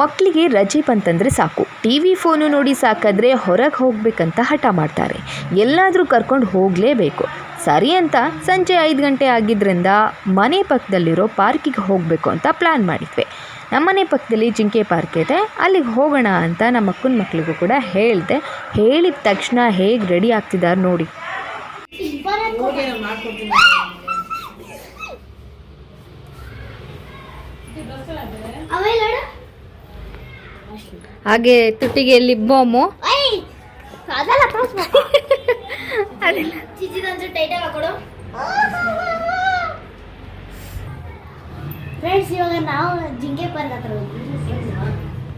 ಮಕ್ಕಳಿಗೆ ರಜೆ ಬಂತಂದರೆ ಸಾಕು. ಟಿ ವಿ ಫೋನು ನೋಡಿ ಸಾಕಾದರೆ ಹೊರಗೆ ಹೋಗಬೇಕಂತ ಹಠ ಮಾಡ್ತಾರೆ. ಎಲ್ಲಾದರೂ ಕರ್ಕೊಂಡು ಹೋಗಲೇಬೇಕು. ಸರಿ ಅಂತ ಸಂಜೆ ಐದು ಗಂಟೆ ಆಗಿದ್ದರಿಂದ ಮನೆ ಪಕ್ಕದಲ್ಲಿರೋ ಪಾರ್ಕಿಗೆ ಹೋಗಬೇಕು ಅಂತ ಪ್ಲ್ಯಾನ್ ಮಾಡಿದ್ವಿ. ನಮ್ಮನೆ ಪಕ್ಕದಲ್ಲಿ ಜಿಂಕೆ ಪಾರ್ಕ್ ಇದೆ. ಅಲ್ಲಿಗೆ ಹೋಗೋಣ ಅಂತ ನಮ್ಮ ಅಕ್ಕನ ಮಕ್ಕಳಿಗೂ ಕೂಡ ಹೇಳಿದೆ. ಹೇಳಿದ ತಕ್ಷಣ ಹೇಗೆ ರೆಡಿ ಆಗ್ತಿದ್ದಾರೆ ನೋಡಿ. ಆಮೇಲೆ ಹಾಗೆ ತುಟಿಗೆ ಲಿಪ್ ಬಾಮು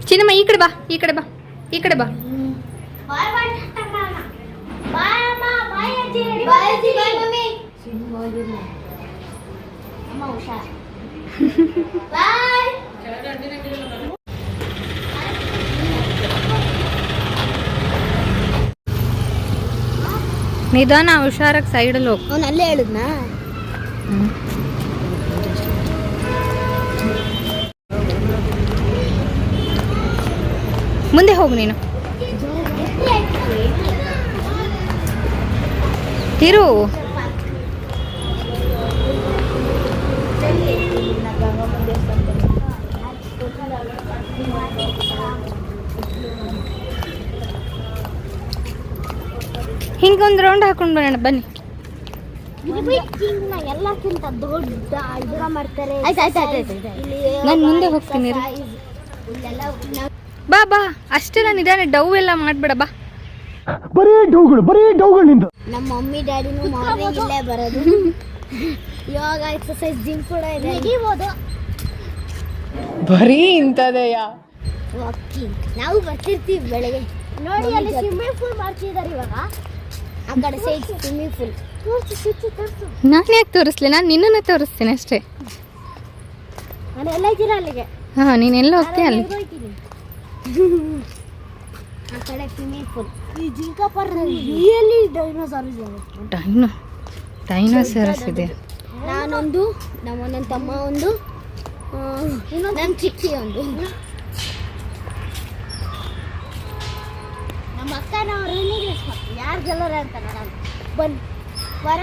ಚಿನ್ನಮ್ಮ ಈ ಕಡೆ ಬಾ ಈ ಕಡೆ ಬಾ ಈ ಕಡೆ ಬಾ. ಬಾಯ್ ಬಾಯ್ ಬಾಯ್ ಅಮ್ಮ ಬಾಯ್ ಅಜ್ಜಿ ಬಾಯ್ ಅಜ್ಜಿ ಬಾಯ್ ಮಮ್ಮಿ ಅಮ್ಮ ಹುಷಾರ್ ಬಾಯ್ ನಿಧಾನ ಹುಷಾರಾಗಿ ಸೈಡಲ್ಲಿ ಹೋಗಿ. ಅವ್ನು ಅಲ್ಲೇ ಹೇಳಿದ್ನಾ? ಮುಂದೆ ಹೋಗು ನೀನು. ತಿರು ಹಿಂಗೊಂದು ರೌಂಡ್ ಹಾಕೊಂಡು ಬರೋಣ ಬನ್ನಿ. ಎಲ್ಲಕ್ಕಿಂತ ದೊಡ್ಡ ಇದರ ಮಾಡ್ತಾರೆ. ನಾನು ಮುಂದೆ ಹೋಗ್ತೀನಿ. ಬಾ ಬಾ. ಅಷ್ಟೆಲ್ಲ ನಿಧಾನ ಡವ್ ಎಲ್ಲ ಮಾಡ್ಬೇಡ ಬಾ. ಬರೀ ಡೌಗಳು ಬರೀ ಡೌಗಳು ನಿಂದು. ನಮ್ಮ ಮಮ್ಮಿ ಡ್ಯಾಡಿನೂ ಮಾರ್ನಿಂಗ್ ಇಲ್ಲೇ ಬರೋದು. ಯೋಗ ಎಕ್ಸರ್ಸೈಸ್ ಜಿಮ್ ಕೂಡ ಇದೆ. ನಡಿಬೋದು ಬರೀ ಇಂಥದೆಯಾ? ವಾಕಿಂಗ್ ನಾವು ಬರ್ತಿರ್ತೀವಿ ಬೆಳಗ್ಗೆ. ನೋಡಿ ಅಲ್ಲಿ ಸ್ವಿಮ್ಮಿಂಗ್ ಪೂಲ್ ಮಾಡ್ತಿದ್ದಾರೆ ಇವಾಗ. ನಾನು ಯಾಕೆ ತೋರಿಸ್ಲಿ? ನಾನು ನಿನ್ನನ್ನೇ ತೋರಿಸ್ತೀನಿ ಅಷ್ಟೇ. ನೀನೆಲ್ಲ ಹಾಂ ನೀನು ಎಲ್ಲ ಹೋಗ್ತೀಯ ಅಲ್ಲಿ ಡೈನೋ ಡೈನೋಸರಸ್ ಇದೆ. ನಾನೊಂದು ನಮ್ಮ ನನ್ನ ತಮ್ಮ ಒಂದು ನನ್ನ ಚಿಕ್ಕಿ ಒಂದು. ನಮ್ಮ ಅಕ್ಕ ನಾವು ರನ್ನಿಂಗ್ ರೇಸ್ ಮಾಡ್ತೀವಿ ಯಾರು ಗೆಲ್ಲೋರ ಅಂತ ನೋಡೋಣ. ಬನ್ನಿ. ಬರ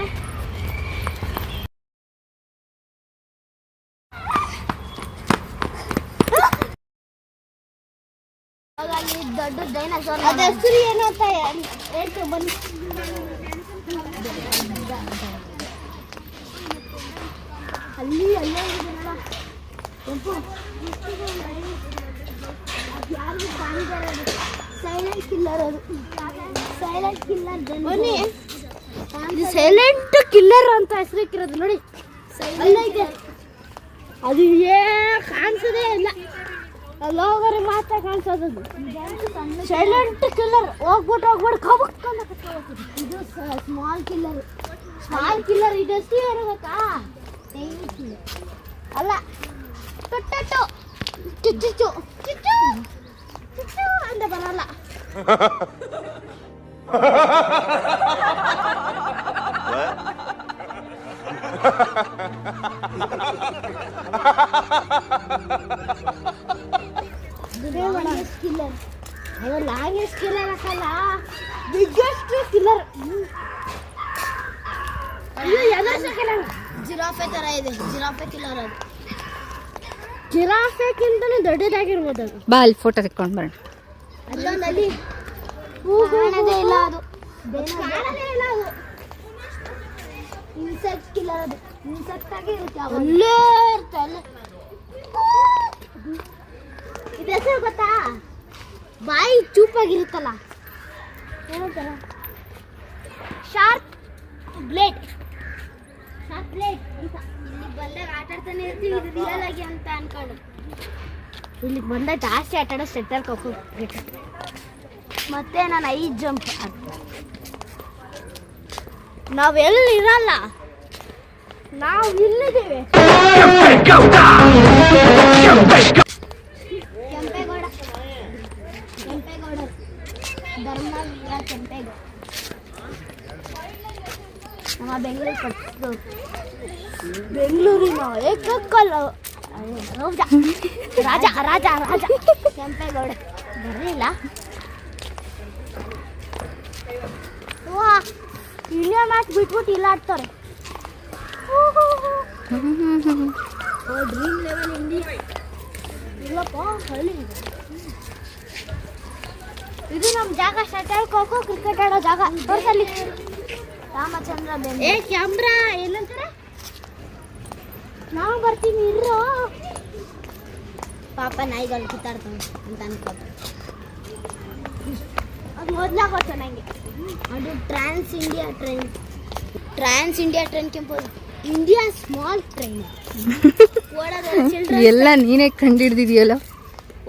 ದೊಡ್ಡ ಡೈನೋಸಾರ್ ಅದ ಹೆಸರು ಏನು ಅಂತ ಹೇಳ್ತೀವಿ ಬನ್ನಿ. ಅಲ್ಲಿ ಅಲ್ಲೇ ಇದೆಯಲ್ಲ ಕೆಂಪು. ಯಾರಿಗೂ ಕಾಣಿದ್ದಾರೆ ಸೈಲೆಂಟ್ ಕಿಲ್ಲರ್ ಅದು. ಸೈಲೆಂಟ್ ಕಿಲ್ಲರ್ ಬನ್ನಿ. ಇದು ಸೈಲೆಂಟ್ ಕಿಲ್ಲರ್ ಅಂತ ಹೆಸರಿಕ್ಕಿರೋದು ನೋಡಿ. ಸೈಲೆಂಟ್ ಅದು ಏ ಕಾಣಿಸೋದೇ ಇಲ್ಲ. ಅಲ್ಲಿ ಹೋಗೋರೆ ಮಾತ್ರ ಕಾಣಿಸೋದು. ಸೈಲೆಂಟ್ ಕಿಲ್ಲರ್ ಹೋಗ್ಬಿಟ್ಟು ಹೋಗ್ಬಿಟ್ಟು ಕಬಕ್ಕೊಂಡು ಇದು ಸ್ಮಾಲ್ ಕಿಲ್ಲರ್ ಸ್ಮಾಲ್ ಕಿಲ್ಲರ್ ಇದಷ್ಟು ಇರಬೇಕಾ. ಅಲ್ಲ. ಟೊಟ್ಟಟ್ಟು. ಚುಚ್ಚು ಚುಚ್ಚು ಚುಚ್ಚು ಅಂತ ಬರಲ್ಲ ಲಾಂಗೆಸ್ಟ್ ಕಿಲ್ಲರ್ ಅದು ಲಾಂಗೆಸ್ಟ್ ಕಿಲ್ಲರ್ ಹಾಕಲ್ಲ ಬಿಗ್ಗೆಸ್ಟ್ ಕಿಲ್ಲರ್ ಅಯ್ಯೋ ಯಾವ್ದು ಕಿಲ್ಲರ್ ಜಿರಾಫೆ ತರ ಇದೆ ಜಿರಾಫೆ ಕಿಲ್ಲರ್ ಅದು ಜಿರಾಫೆಗಿಂತಲೂ ದೊಡ್ಡದಾಗಿರ್ಬೋದು. ಅದು ಬಾ ಅಲ್ಲಿ ಫೋಟೋ ತೆಕ್ಕೊಂಡು ಬರೋಣ. ಅಲ್ಲೊಂದಲ್ಲಿ ಕಾಣದೇ ಇಲ್ಲ ಅದು. ಕಾಣದೇ ಇಲ್ಲ ಅದು. ಇನ್ಸೆಕ್ಟ್ ಕಿಲ್ಲರ್ ಅದು. ಇನ್ಸೆಕ್ಟ್ ಆಗಿ ಇರುತ್ತೆ ಅಲ್ಲೇ ಇರುತ್ತೆ ಇದು ಹೆಸರು ಗೊತ್ತಾ? ಬಾಯಿ ಚೂಪಾಗಿರುತ್ತಲ್ಲ. ಏನಂತಾರ? Sharp blade. ಇಲ್ಲಿ ಬಂದಾಗ ಜಾಸ್ತಿ ಆಟ ಆಡೋ ಸೆಟ್ಟರ್ ಮತ್ತೆ ನಾನು ಐದು ಜಂಪ್ ನಾವು ಎಲ್ಲಿ ಇರಲ್ಲ? ನಾವು ಇಲ್ಲಿದ್ದೀವಿ ಕೆಂಪೇಗೌಡ ಕೆಂಪೇಗೌಡ ಧರ್ಮವೀರ ಕೆಂಪೇಗೌಡ ನಮ್ಮ ಬೆಂಗಳೂರು ಕಟ್ಟಿದ್ದು ಬೆಂಗಳೂರಿನ ಏಕಕ್ಕಲ್ಲ ರೋಜ. ರಾಜ ರಾಜ ಕೆಂಪೇಗೌಡ. ಬರಲಿಲ್ಲ. ವಾ ಇಲ್ಲೇ ಮ್ಯಾಚ್ ಬಿಟ್ಬಿಟ್ಟು ಇಲ್ಲ ಆಡ್ತಾರೆ. ಡ್ರೀಮ್ ಲೆವೆಲ್ ಇಂಡಿ. ಇದು. ನಮ್ಮ ಜಾಗ ಶಟಲ್ ಕೋಕೋ ಕ್ರಿಕೆಟ್ ಆಡೋ ಜಾಗ. ತೋರ್ಸಲ್ಲಿ. ರಾಮಚಂದ್ರ ಏ ಕ್ಯಾಮ್ರಾ ಏನಂತಾರೆ ನಾವು ಬರ್ತೀವಿ ಇರೋ ಪಾಪ ನಾಯಿಗಳು ಕಿತ್ತಾಡ್ತಾವೆ ಅಂತ ಅನ್ಕೋತ ಅದು ಮೊದ್ಲಾಗ ಗೊತ್ತು ನನಗೆ ಅದು trans India train. Trans India train ಕೆಂಪು. India small train. ಓಡೋದೆಲ್ಲ ಎಲ್ಲ ನೀನೇ ಕಂಡಿಡ್ದಿದ್ಯಲ್ಲ?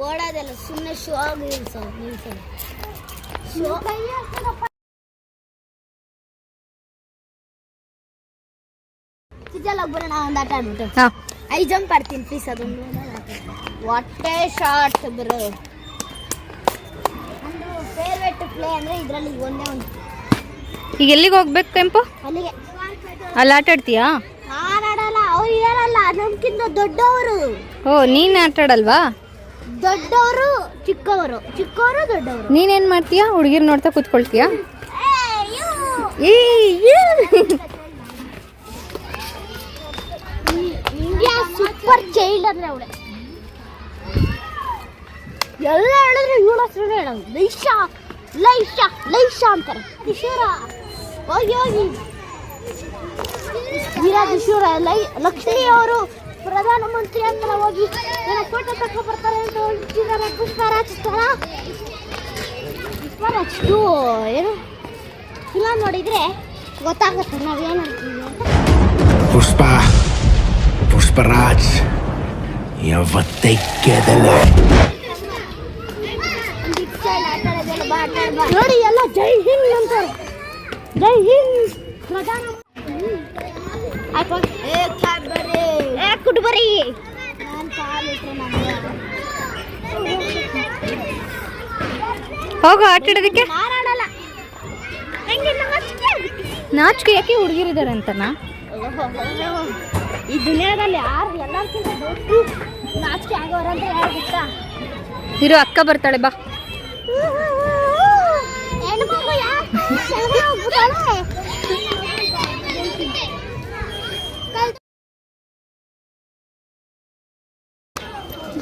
ಓಡೋದೆಲ್ಲ ಸುಮ್ಮನೆ ಶೋ ಆಗಿ ನಿಲ್ಸೋದು ನಿಲ್ಸೋದು. ಶೋ ಒಬ್ಬರು ನಾವು ಒಂದು ಆಟ ಆಡ್ಬಿಟ್ಟು. ಹಾಂ. ಐ ಜಂಪ್ ಆಡ್ತೀನಿ ಪ್ಲೀಸ್ ಅದೊಂದು ಹೊಟ್ಟೆ ಶಾರ್ಟ್ ಬ್ರೋ. ನಂದು ಫೇವ್ರೇಟ್ ಪ್ಲೇ ಅಂದರೆ ಇದರಲ್ಲಿ ಒಂದೇ ಒಂದು. ಈಗ ಎಲ್ಲಿಗೆ ಹೋಗ್ಬೇಕು ಕೆಂಪು? ಅಲ್ಲಿಗೆ. ಅಲ್ಲಿ ಆಟ ಆಡ್ತೀಯಾ? ನಾನು ಆಡಲ್ಲ ಅವ್ರು ಇರಲ್ಲ ನಮ್ಗಿಂತ ದೊಡ್ಡವರು. ಓ ನೀನು ಆಟ ಆಡಲ್ವಾ? ದೊಡ್ಡವರು ಚಿಕ್ಕವರು. ಚಿಕ್ಕವರು ದೊಡ್ಡವರು. ನೀನೇನು ಮಾಡ್ತೀಯಾ? ಹುಡುಗಿರ್ ನೋಡ್ತಾ ಕೂತ್ಕೊಳ್ತೀಯಾ? ಏ, you. ಏ ಇಂಡಿಯಾ ಸೂಪರ್ ಚೈಲ್ಡ್ ಅಂದ್ರೆ ಅವಳೆ. ಎಲ್ಲ ಹೇಳಿದ್ರೆ ಇವಳ ಹೆಸರು ಹೇಳೋದು. ಲೈಶಾ ಲೈಶಾ ಲೈಶಾ ಅಂತಾರೆ. ಕಿಶೋರ, ಹೋಗಿ ಹೋಗಿ. ವೀರಾದಿಶೂರ ಲೈ, ಲಕ್ಷ್ಮಿ ಅವರು ಪ್ರಧಾನಮಂತ್ರಿ ಅಂತ ಹೋಗಿ ನನ್ನ ಫೋಟೋ ತಕ್ಕ ಬರ್ತಾರೆ ಅಂತ ಹೋಗಿದ್ದಾರೆ ಪುಷ್ಪರಾಜ್ ಥರ ಪುಷ್ಪರಾಜ್ ಟೂ ಏನು? ಫಿಲಮ್ ನೋಡಿದ್ರೆ ಗೊತ್ತಾಗುತ್ತೆ ನಾವೇನು ಪುಷ್ಪ. ಪುಷ್ಪರಾಜ್ ಯಾವತ್ತೈಕ್ಯದಲ್ಲ ನೋಡಿ ಎಲ್ಲ ಜೈ ಹಿಂದ್ ಅಂತಾರೆ ಜೈ ಹಿಂದ್ ಪ್ರಧಾನ ಕುಟ್ಬರಿ ಹೋಗು ಆಟ ಆಡೋದಕ್ಕೆ. ಮಾರಾಡಲ್ಲ. ನಂಗೆ ನಾಚಿಕೆ? ಯಾಕೆ ಹುಡುಗಿರಿದ್ದಾರೆ ಅಂತನಾ? ಈ ದುನಿಯಾದಲ್ಲಿ ಯಾರು ಎಲ್ಲರಿಗಿಂತ ದೊಡ್ಡ ನಾಚಿಕೆ ಆಗೋರಂತ ಯಾರು ಗೊತ್ತಾ? ಇರು ಅಕ್ಕ ಬರ್ತಾಳೆ ಬಾ?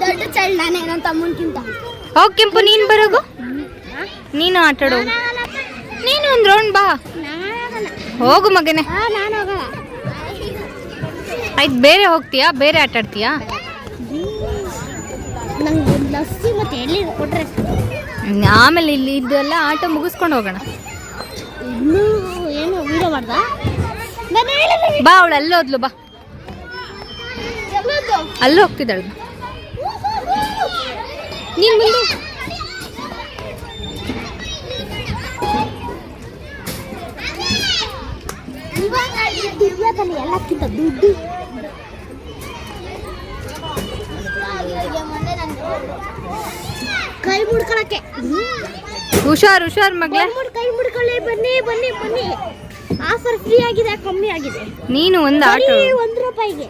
ದೊಡ್ಡ ಚೈಲ್ಡ್ ನಾನೇ ನನ್ನ ತಮ್ಮನ್ಕಿಂತ. ಹೋಗ್ ಕೆಂಪು ನೀನು ಬರೋಗು. ನೀನು ಆಟಾಡೋ ನೀನು ಒಂದು ರೌಂಡ್ ಬಾ. ಹೋಗು ಮಗನೇ. ಹಾ ನಾನು ಆಯ್ತು ಬೇರೆ ಹೋಗ್ತೀಯಾ? ಬೇರೆ ಆಟ ಆಡ್ತೀಯಾ? ನಂಗೆ ಒಂದು ಲಸ್ಸಿ ಮತ್ತೆ ಎಲ್ಲಿ ಕೊಟ್ರೆ? ಆಮೇಲೆ ಇಲ್ಲಿ ಇದೆಲ್ಲ ಆಟ ಮುಗಿಸ್ಕೊಂಡು ಹೋಗೋಣ. ಇನ್ನೂ ಏನು ವಿಡಿಯೋ ಮಾಡ್ದ? ನಾನು ಹೇಳಿದೆ. ಬಾ ಅವಳು ಅಲ್ಲಿ ಹೋದ್ಲು ಬಾ. ಅಲ್ಲಿ ಹೋಗ್ತಿದ್ದಾಳು. ನೀನ್ ಮುಂದೆ ಎಲ್ಲಕ್ಕಿಂತ ದುಡ್ಡು ಕೈ ಮುಡ್ಕೊಳಕ್ಕೆ. ಹುಷಾರ್ ಹುಷಾರ್ ಮಗ್ಳೆ ಮುಡ್ ಕೈ ಮುಡ್ಕೊಳ್ಳಿ ಬನ್ನಿ ಬನ್ನಿ ಬನ್ನಿ. ಆಫರ್ ಫ್ರೀ ಆಗಿದೆ ಕಮ್ಮಿ ಆಗಿದೆ. ನೀನು ಒಂದು ಆಟ. ಒಂದು ರೂಪಾಯಿಗೆ.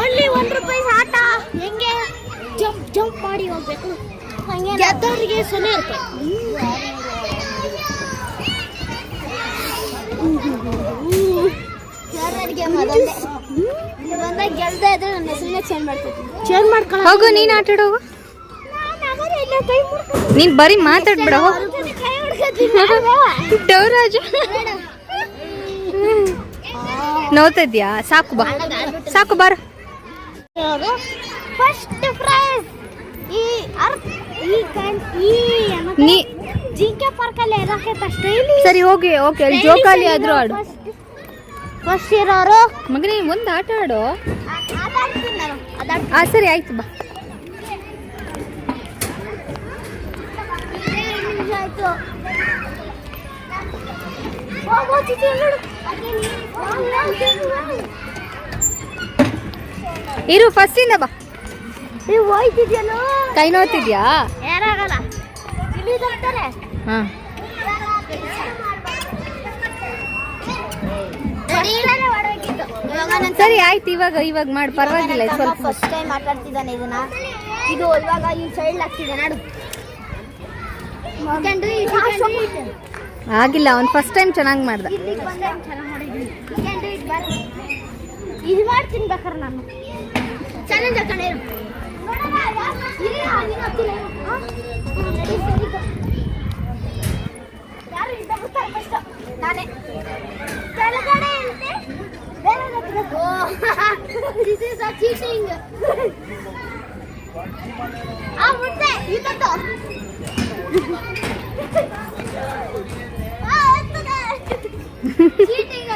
ಓನ್ಲಿ ಒಂದು ರೂಪಾಯಿ ಆಟ. ಹೆಂಗೆ? ಜಂಪ್ ಜಂಪ್ ಮಾಡಿ ಹೋಗ್ಬೇಕು. ಗೆದ್ದವರಿಗೆ ಸೊನ್ನೆ ರೂಪಾಯಿ. ಬಂದಾಗ ಗೆಲ್ದೆ ಇದ್ರೆ ನನ್ನ ಹೆಸರನ್ನ ಚೇಂಜ್ ಮಾಡ್ಕೊತೀನಿ. ಚೇಂಜ್ ಮಾಡ್ಕೊಳ್ಳೋ ಹೋಗು ನೀನು ಆಟ ಆಡೋ ನೀನ್ ಬರೀ ಮಾತಾಡ್ಬೇಡ ಡೌರಾಜು. ನೋವ್ತಾ ಇದ್ಯಾ ಸಾಕು ಬಾ. ಸಾಕು ಬಾರ. ಫಸ್ಟ್ ಪ್ರೈಸ್ ಈ ಅರ್ಥ ಈ ಕಣ್ ಈ ಏನದು? ನೀ ಜಿಂಕೆ ಇರೋಕೆ ಸರಿ ಹೋಗಿ ಓಕೆ ಅಲ್ಲಿ ಜೋಕಾಲಿ ಆದ್ರೂ ಆಡು. ಫಸ್ಟ್ ಇರೋರು ಮಗನೇ ಒಂದು ಆಟ ಆಡು. ಆ ಸರಿ ಆಯ್ತು ಬಾ. ಇರು ಫಸ್ಟಿಂದ ಬಾ. ಕೈ ನೋಡ್ತಿದ್ಯಾ ಹಾಂ ಸ್ಟಡಿಲೇ ಮಾಡ್ಬೇಕಿತ್ತು ಇವಾಗ ನನ್ನ ಸರಿ ಆಯ್ತು ಇವಾಗ ಇವಾಗ ಮಾಡಿ ಪರವಾಗಿಲ್ಲ ಸ್ವಲ್ಪ. ಫಸ್ಟ್ ಟೈಮ್ ಮಾತಾಡ್ತಿದ್ದಾನೆ ಇದನ್ನ. ಇದು ಇವಾಗ ಈ ಚೈಲ್ಡ್ ಆಗ್ತಿದೆ ನಾಡು. ಆಗಿಲ್ಲ ಅವ್ನು ಫಸ್ಟ್ ಟೈಮ್ ಚೆನ್ನಾಗಿ ಮಾಡ್ದ. ಇದು ಮಾಡ್ತೀನಿ ಬೇಕಾರೆ ನಾನು. ಚಾಲೆಂಜ್ ಹಾಕೊಂಡೆ ಯಾರು ಇದ್ದ ಬರ್ತಾರೆ ಫಸ್ಟ್ ನಾನೇ. ಕೆಳಗಡೆ ಇರುತ್ತೆ ಬೇರೆ ದಿಸ್ ಇಸ್ ಅ ಚೀಟಿಂಗ್ ಆ ಮುಟ್ಟೆ ಇವತ್ತು ಆ ಹೋಗ್ತದೆ ಚೀಟಿಂಗ್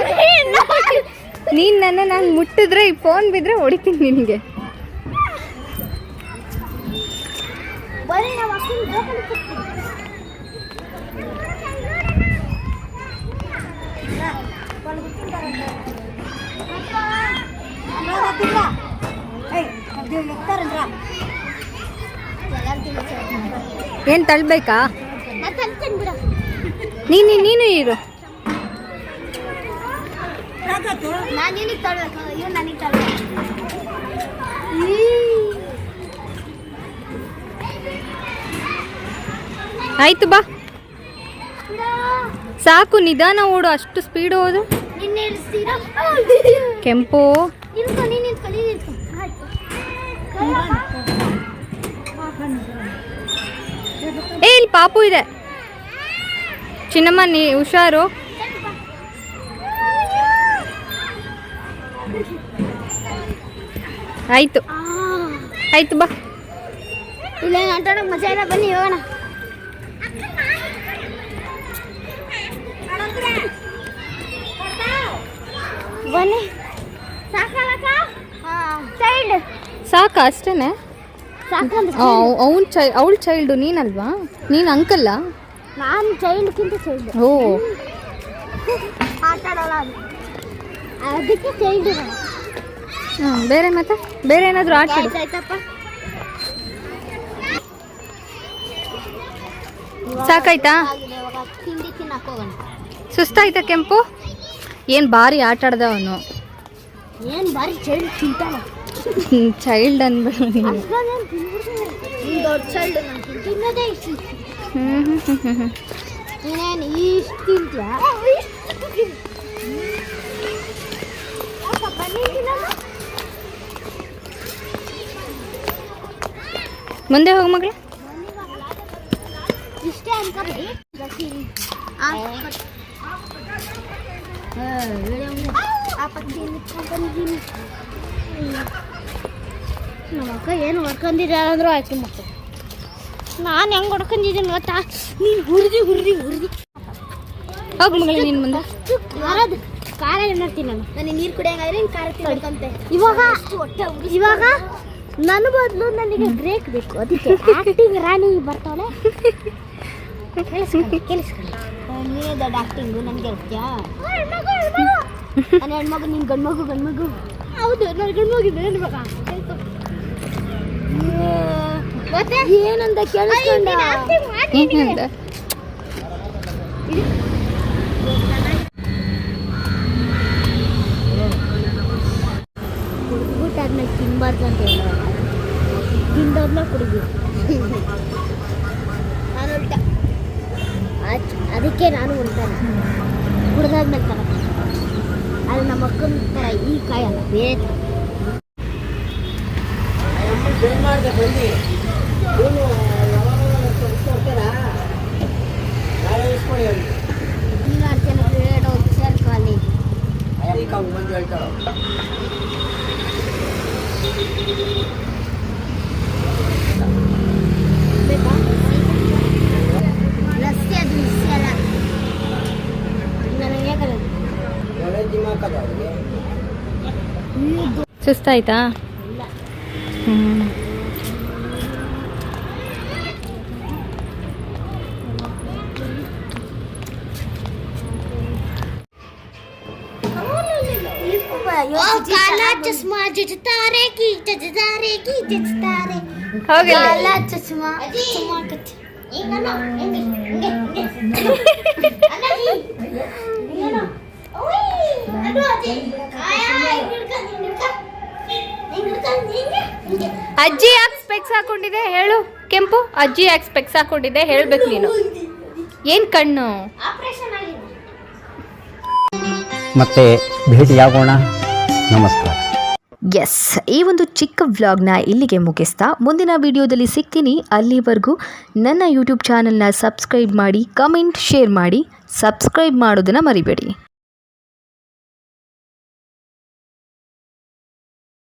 ನೀನು ನನ್ನ ನಾನು ಮುಟ್ಟಿದ್ರೆ ಈ ಫೋನ್ ಬಿದ್ದರೆ ಹೊಡಿತೀನಿ ನಿನಗೆ. ಬರೀ ನಮ್ಮ ಅಕ್ಕನ ಜೋಕಾಲಿ ಕೊಡ್ತೀನಿ. ನಾ, ಒಂದು ಗುರ್ತಿಂತಾರಂತೆ. ಅಪ್ಪ, ಇರ್ತಾರಲ್ರ. ಏನು ತಳ್ಬೇಕಾ? ನಾನ್. ನೀನು ಇರು. ಆಯ್ತು ಬಾ. ಸಾಕು ನಿಧಾನ ಓಡು ಅಷ್ಟು ಸ್ಪೀಡ್ ಹೋದು ಕೆಂಪು ನಿಂತ್ಕೊ ನೀನ್ ನಿಂತ್ಕೊ ನೀನ್ ನಿಂತ್ಕೊ ಆಯ್ತು ಏ ಇಲ್ಲಿ ಪಾಪು ಇದೆ. ಚಿನ್ನಮ್ಮ ನೀ ಹುಷಾರು. ಆಯ್ತು. ಆಯ್ತು ಬಾ. ಇಲ್ಲ ಆಟ ಆಡೋಕೆ ಮಜಾ ಇಲ್ಲ ಬನ್ನಿ ಹೋಗೋಣ. ಬನ್ನಿ. ಸಾಕಲ್ಲಕ್ಕ ಚೈಲ್ಡ್ ಸಾಕಾ ಅಷ್ಟೇನೆ? ಅವ್ನ ಚೈ ಅವಳ ಚೈಲ್ಡು ನೀನಲ್ವಾ? ನೀನು ಅಂಕಲ್ಲ ನಾನು ಚೈಲ್ಡ್ಕಿಂತ ಚೈಲ್ಡ್ ಓ. ಅದಕ್ಕೆ ಚೈಲ್ಡ್ ಬೇರೆ ಮತ್ತೆ? ಬೇರೆ ಏನಾದರೂ ಆಟ ಆಯ್ತಪ್ಪ. ಸಾಕಾಯ್ತಾ? ಸುಸ್ತಾಯ್ತಾ ಕೆಂಪು? ಏನು ಭಾರಿ ಆಟ ಆಡ್ದ ಅವನು ಏನ್ ಬಾರಿ ಚೈಲ್ಡ್ ತಿಂತಾನ. ಚೈಲ್ಡ್ ಅನ್ಬೇಡ ನೀನು. ಮುಂದೆ ತಿನ್ಬಿಡ್ತೀನಿ ಮಗಳ. ಪಕ್ಷಿ ಇಷ್ಟು ಹ್ಮ್ ಹ್ಮ್ ಹ್ಮ್ ಹ್ಮ್ ಹ್ಮ್. ನಮ್ಮ ಅಕ್ಕ ಏನು ಹೊಡ್ಕೊಂಡಿದ್ದಾರಂದ್ರೂ ಆಯ್ತು ಮತ್ತೆ ನಾನು ಹೆಂಗೆ ಹೊಡ್ಕೊಂಡಿದ್ದೀನಿ ಗೊತ್ತಾ? ನೀನು ಹುರಿದಿ ಹುರಿದಿ ಹುರಿದಿ. ಹೋಗಿ ಮಗಳೇ ನೀನು ಮುಂದೆ. ಯಾರದು ಖಾರ ನೋಡ್ತೀನಿ ನಾನು? ನನಗೆ ನೀರು ಕುಡಿಯಂಗಾದ್ರೆ ನೀನು ಖಾರ ತಿನ್ನಬೇಕಂತೆ ಇವಾಗ ಇವಾಗ ನನ್ನ ಬದಲು ನನಗೆ ಬ್ರೇಕ್ ಬೇಕು. ಅದಕ್ಕೆ ಆಕ್ಟಿಂಗ್ ರಾಣಿ ಬರ್ತಾಳೆ ಕೇಳಿಸ್ಕೊಳ್ಳಿ ಕೇಳಿಸ್ಕೊಳ್ಳಿ. ನೀನೇ ದೊಡ್ಡ ಆಕ್ಟಿಂಗು ನನಗೆ ಹೇಳ್ತೀಯಾ ನನ್ನ ಹೆಣ್ಮಗು ನಿನ್ನ ಗಂಡ್ಮಗು ಗಂಡ್ಮಗು. ಹೌದು ನನ್ನ ಗಂಡ್ಮಗಿದ್ದೆ ಹೆಣ್ಮಗ ಮತ್ತೆ ಏನಂದ ಕೇಳಿಸ್ಕೊಂಡ? ಏನಂದ ಕುಡಿದ್ಬಿಟ್ಟಾದ್ಮೇಲೆ ತಿನ್ಬಾರ್ದು ಅಂತ ಹೇಳೋಲ್ಲ ತಿಂದವ್ರನ್ನ ಕುಡಿಬೇಕು ನಾನು ಉಲ್ಟ. ಆಚ್- ಅದಕ್ಕೆ ನಾನು ಉಲ್ಟಾನೆ. ಕುಡ್ದಾದ್ಮೇಲೆ ತರ ಅದು ನಮ್ಮ ಅಕ್ಕನ ಥರ ಈ ಕಾಯಲ್ಲ ಬೇರೆ ಥರ. ಈಗ ಜನ ಕ್ರೀಡೆ ಹೋಗ್ತಾರೆ ಕಾಲೇಜ್ ಬೇಕಾ ಲಸ್ಸಿ ಅದು ಮಿಸ್ಸಿ ಅಲ್ಲ ನನಗೆ ಯಾಕಲ್ಲ ಸುಸ್ತಾಯ್ತಾ? ಹ್ಞೂ ಕಾಲ ಚಸ್ಮಾ ಜಜ್ತಾರೆ ಕಿ ಜಜ್ತಾರೆ ಕಿ ಜಜ್ತಾರೆ ಹೋಗಿಲ್ಲ ಕಾಲ ಚಸ್ಮಾ ಚಸ್ಮಾ ಕಚ್ಚ ಹಿಂಗಲ್ಲ ಹಿಂಗೆ ಹಿಂಗೆ ಹಿಂಗೆ ಅದು ಅಜ್ಜಿ. ಆಯಾ, ಹಿಂಗ್ ಹಿಡ್ಕೊಂಡ್, ಹಿಂಗ್ ಹಿಡ್ಕೊಂಡ್. ಹಿಂಗ್ ಹಿಡ್ಕೊಂಡ್, ಹಿಂಗೆ, ಹಿಂಗೆ. ಅಜ್ಜಿ ಯಾಕೆ ಸ್ಪೆಕ್ಸ್ ಹಾಕೊಂಡಿದೆ ಹೇಳು? ಕೆಂಪು ಅಜ್ಜಿ ಯಾಕೆ ಸ್ಪೆಕ್ಸ್ ಹಾಕೊಂಡಿದೆ ಹೇಳ್ಬೇಕು ನೀನು. ಏನು ಕಣ್ಣು? ಆಪರೇಷನ್ ಆಗಿದೆ ಮತ್ತೆ ಭೇಟಿಯಾಗೋಣ. ನಮಸ್ಕಾರ. ಎಸ್ ಈ ಒಂದು ಚಿಕ್ಕ ವ್ಲಾಗ್ನ ಇಲ್ಲಿಗೆ ಮುಗಿಸ್ತಾ ಮುಂದಿನ ವಿಡಿಯೋದಲ್ಲಿ ಸಿಗ್ತೀನಿ. ಅಲ್ಲಿವರೆಗೂ ನನ್ನ ಯೂಟ್ಯೂಬ್ ಚಾನಲ್ನ ಸಬ್ಸ್ಕ್ರೈಬ್ ಮಾಡಿ ಕಮೆಂಟ್ ಶೇರ್ ಮಾಡಿ ಸಬ್ಸ್ಕ್ರೈಬ್ ಮಾಡೋದನ್ನು ಮರಿಬೇಡಿ.